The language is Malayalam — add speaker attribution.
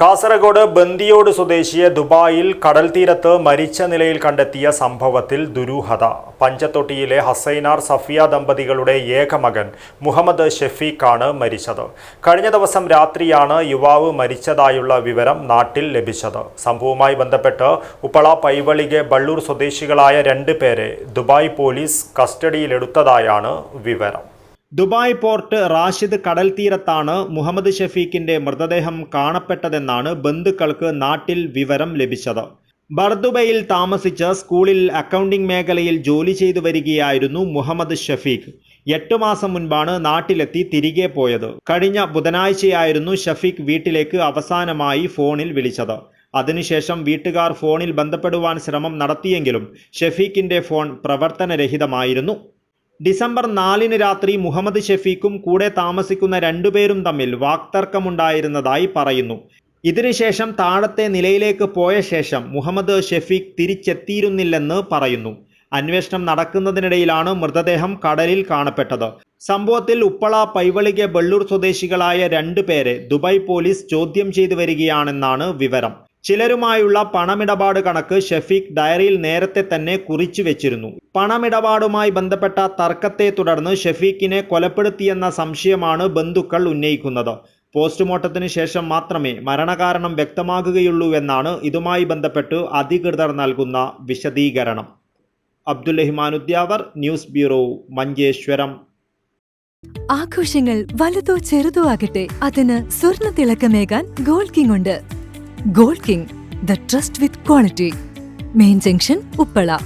Speaker 1: കാസർഗോഡ് ബന്ദിയോട് സ്വദേശിയെ ദുബായിൽ കടൽ തീരത്ത് മരിച്ച നിലയിൽ കണ്ടെത്തിയ സംഭവത്തിൽ ദുരൂഹത. പഞ്ചത്തൊട്ടിയിലെ ഹസൈനാർ സഫിയ ദമ്പതികളുടെ ഏകമകൻ മുഹമ്മദ് ഷെഫീഖാണ് മരിച്ചത്. കഴിഞ്ഞ ദിവസം രാത്രിയാണ് യുവാവ് മരിച്ചതായുള്ള വിവരം നാട്ടിൽ ലഭിച്ചത്. സംഭവവുമായി ബന്ധപ്പെട്ട് ഉപ്പള പൈവളികെ ബള്ളൂർ സ്വദേശികളായ രണ്ട് പേരെ ദുബായ് പോലീസ് കസ്റ്റഡിയിലെടുത്തതായാണ് വിവരം. ദുബായ് പോർട്ട് റാഷിദ് കടൽ തീരത്താണ് മുഹമ്മദ് ഷഫീഖിന്റെ മൃതദേഹം കാണപ്പെട്ടതെന്നാണ് ബന്ധുക്കൾക്ക് നാട്ടിൽ വിവരം ലഭിച്ചത്. ബർദുബയിൽ താമസിച്ച സ്കൂളിൽ അക്കൗണ്ടിംഗ് മേഖലയിൽ ജോലി ചെയ്തു വരികയായിരുന്നു മുഹമ്മദ് ഷഫീഖ്. എട്ടു മാസം മുൻപാണ് നാട്ടിലെത്തി തിരികെ പോയത്. കഴിഞ്ഞ ബുധനാഴ്ചയായിരുന്നു ഷഫീഖ് വീട്ടിലേക്ക് അവസാനമായി ഫോണിൽ വിളിച്ചത്. അതിനുശേഷം വീട്ടുകാർ ഫോണിൽ ബന്ധപ്പെടുവാൻ ശ്രമം നടത്തിയെങ്കിലും ഷഫീഖിന്റെ ഫോൺ പ്രവർത്തനരഹിതമായിരുന്നു. ഡിസംബർ നാലിന് രാത്രി മുഹമ്മദ് ഷെഫീഖും കൂടെ താമസിക്കുന്ന രണ്ടുപേരും തമ്മിൽ വാക്തർക്കമുണ്ടായിരുന്നതായി പറയുന്നു. ഇതിനുശേഷം താഴത്തെ നിലയിലേക്ക് പോയ ശേഷം മുഹമ്മദ് ഷെഫീഖ് തിരിച്ചെത്തിയിരുന്നില്ലെന്ന് പറയുന്നു. അന്വേഷണം നടക്കുന്നതിനിടയിലാണ് മൃതദേഹം കടലിൽ കാണപ്പെട്ടത്. സംഭവത്തിൽ ഉപ്പള പൈവളിക ബള്ളൂർ സ്വദേശികളായ രണ്ടു പേരെ ദുബായ് പോലീസ് ചോദ്യം ചെയ്തു വരികയാണെന്നാണ് വിവരം. ചിലരുമായുള്ള പണമിടപാട് കണക്ക് ഷെഫീഖ് ഡയറിയിൽ നേരത്തെ തന്നെ കുറിച്ചു വെച്ചിരുന്നു. പണമിടപാടുമായി ബന്ധപ്പെട്ട തർക്കത്തെ തുടർന്ന് ഷെഫീഖിനെ കൊലപ്പെടുത്തിയെന്ന സംശയമാണ് ബന്ധുക്കൾ ഉന്നയിക്കുന്നത്. പോസ്റ്റ്മോർട്ടത്തിന് ശേഷം മാത്രമേ മരണകാരണം വ്യക്തമാകുകയുള്ളൂ എന്നാണ് ഇതുമായി ബന്ധപ്പെട്ട് അധികൃതർ നൽകുന്ന വിശദീകരണം. Abdul Rahmanudyavar news bureau Manjeshwaram.
Speaker 2: ആഘോഷങ്ങൾ വലുതോ ചെറുതോ ആകട്ടെ അതിന് സ്വർണ തിളക്കമേകാൻ ഗോൾഡ് കിങ് ഉണ്ട്. Gold king the trust with quality. Main junction Uppala.